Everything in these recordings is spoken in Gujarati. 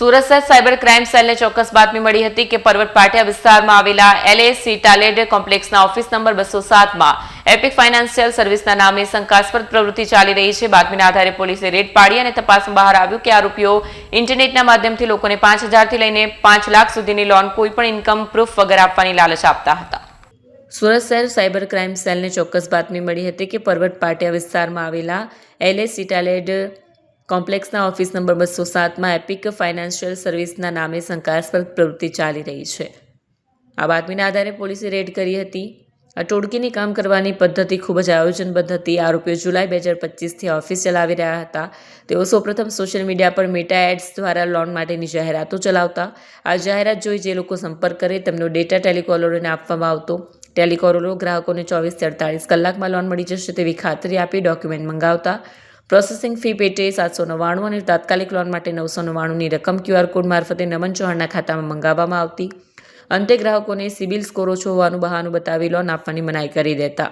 સુરત સાયબર ક્રાઇમ સેલને ચોક્કસ બાતમી મળી હતી કે પર્વત પાટિયા વિસ્તારમાં આવેલા એલએસી ટાલેડ કોમ્પ્લેક્સના ઓફિસ નંબર બસો સાતમાં એપિક ફાઇનાન્શિયલ સર્વિસના નામે શંકાસ્પદ પ્રવૃત્તિ ચાલી રહી છે. બાતમીના આધારે પોલીસે રેડ પાડી અને તપાસમાં બહાર આવ્યું કે આરોપીઓ ઇન્ટરનેટના માધ્યમથી લોકોને પાંચ હજારથી લઈને પાંચ લાખ સુધીની લોન કોઈપણ ઇન્કમ પ્રૂફ વગર આપવાની લાલચ આપતા હતા. સુરત શહેર સાયબર ક્રાઇમ સેલને ચોક્કસ બાતમી મળી હતી કે પર્વત પાટિયા વિસ્તારમાં આવેલા એલએસ સિટાલેડ કોમ્પ્લેક્સના ઓફિસ નંબર બસો સાતમાં એપિક ફાઇનાન્શિયલ સર્વિસના નામે શંકાસ્પદ પ્રવૃત્તિ ચાલી રહી છે. આ બાતમીના આધારે પોલીસે રેડ કરી હતી. આ ટોળકીની કામ કરવાની પદ્ધતિ ખૂબ જ આયોજનબદ્ધ હતી. આરોપીઓ જુલાઈ બે હજાર પચીસથી ઓફિસ ચલાવી રહ્યા હતા. તેઓ સૌપ્રથમ સોશિયલ મીડિયા પર મેટા એડ્સ દ્વારા લોન માટેની જાહેરાતો ચલાવતા. આ જાહેરાત જોઈ જે લોકો સંપર્ક કરે તેમનો ડેટા ટેલિકોલરોને આપવામાં આવતો. ટેલિકોલરો ગ્રાહકોને ચોવીસથી અડતાલીસ કલાકમાં લોન મળી જશે તેવી ખાતરી આપી ડોક્યુમેન્ટ મંગાવતા. પ્રોસેસિંગ ફી પેટે સાતસો નવ્વાણું અને તાત્કાલિક લોન માટે નવસો નવ્વાણુંની રકમ ક્યુઆર કોડ મારફતે નમન ચૌહાણના ખાતામાં મંગાવવામાં આવતી. અંતે ગ્રાહકોને સિબિલ સ્કોર ઓછો હોવાનું બહાનું બતાવી લોન આપવાની મનાઈ કરી દેતા.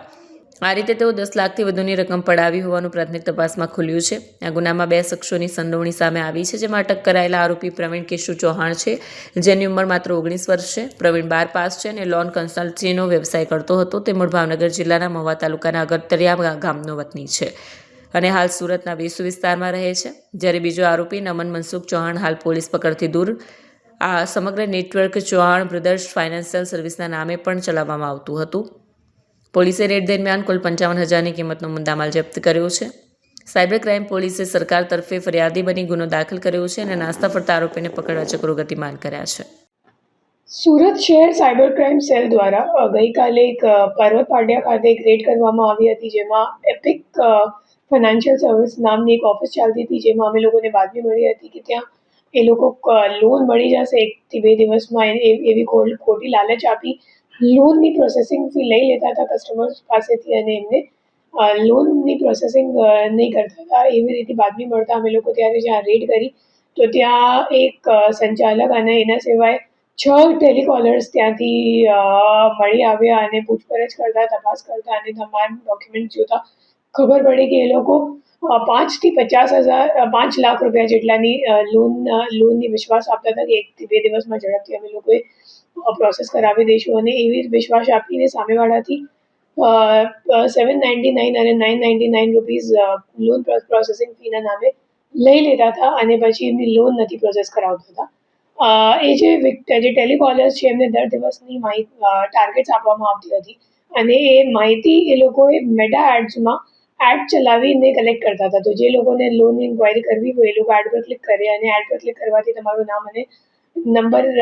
આ રીતે તેઓ દસ લાખથી વધુની રકમ પડાવી હોવાનું પ્રાથમિક તપાસમાં ખુલ્યું છે. આ ગુનામાં બે શખ્સોની સંડોવણી સામે આવી છે, જેમાં અટક કરાયેલા આરોપી પ્રવીણ કેશુ ચૌહાણ છે, જેની ઉંમર માત્ર ઓગણીસ વર્ષ છે. પ્રવીણ બાર પાસ છે અને લોન કન્સલ્ટન્સીનો વ્યવસાય કરતો હતો. તે મૂળ ભાવનગર જિલ્લાના મહુવા તાલુકાના અગરતરિયા ગામનો વતની છે. અને હાલ સુરતના વેસુ વિસ્તારમાં રહે છે. જ્યારે બીજો આરોપી નમન મનસુખ ચૌહાણ હાલ પોલીસ પકડથી દૂર. આ સમગ્ર નેટવર્ક ચૌહાણ બ્રધર્સ ફાઇનાન્શિયલ સર્વિસના નામે પણ ચલાવવામાં આવતું હતું. પોલીસે રેડ દરમિયાન કુલ પંચાવન હજારની કિંમતનો મુદ્દામાલ જપ્ત કર્યો છે. સાયબર ક્રાઇમ પોલીસે સરકાર તરફે ફરિયાદી બની ગુનો દાખલ કર્યો છે અને નાસ્તા ફરતા આરોપીને પકડવા ચક્રો ગતિમાન કર્યા છે. સુરત શહેર સાયબર ક્રાઇમ સેલ દ્વારા ગઈકાલે એક પર્વત પાટિયા ખાતે એક રેડ કરવામાં આવી હતી જેમાં એપિક ફાઇનાન્શિયલ સર્વિસ નામની એક ઓફિસ ચાલતી હતી, જેમાં અમે લોકોને બાતમી મળી હતી કે ત્યાં એ લોકો લોન મળી જશે એકથી બે દિવસમાં. એવી ખોટી લાલચ આપી. લોનની પ્રોસેસિંગ ફી લઈ લેતા હતા કસ્ટમર્સ પાસેથી અને એમને લોનની પ્રોસેસિંગ નહીં કરતા હતા. એવી રીતે બાતમી મળતા અમે લોકો ત્યારે જ્યાં રેડ કરી, તો ત્યાં એક સંચાલક અને એના સિવાય છ ટેલિકોલર્સ ત્યાંથી મળી આવ્યા અને પૂછપરછ કરતા, તપાસ કરતા અને તમામ ડોક્યુમેન્ટ જોતા. ખબર પડી કે એ લોકો પાંચથી પચાસ હજાર પાંચ લાખ રૂપિયા જેટલાની લોન લોનની વિશ્વાસ આપતા હતા કે એકથી બે દિવસમાં ઝડપથી અમે લોકોએ પ્રોસેસ કરાવી દઈશું. અને એવી વિશ્વાસ આપીને સામેવાળાથી સેવન નાઇન્ટી નાઇન અને nine ninety nine rupees loan processing ફીના નામે લઈ લેતા હતા અને પછી એમની લોન નથી પ્રોસેસ કરાવતા હતા. એ જે જે ટેલિકોલર્સ છે, એમને દર દિવસની માહિતી ટાર્ગેટ્સ આપવામાં આવતી હતી. અને એ માહિતી એ લોકોએ મેટા એડ્સમાં એડ ચલાવીને કલેક્ટ કરતા હતા. તો જે લોકોને લોનની ઇન્ક્વાયરી કરવી હોય, એ લોકો એડ પર ક્લિક કરે અને એડ પર ક્લિક કરવાથી તમારું નામ અને નંબરનું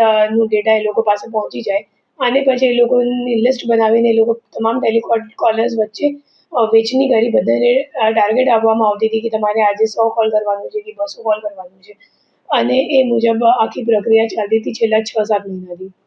ડેટા એ લોકો પાસે પહોંચી જાય. અને પછી એ લોકોની લિસ્ટ બનાવીને એ લોકો તમામ ટેલિકોલર્સ વચ્ચે વેચની કરી. બધાને ટાર્ગેટ આપવામાં આવતી હતી કે તમારે આજે સો કોલ કરવાનું છે કે બસો કોલ કરવાનું છે. અને એ મુજબ આખી પ્રક્રિયા ચાલતી હતી છેલ્લા છ સાત મહિનાથી.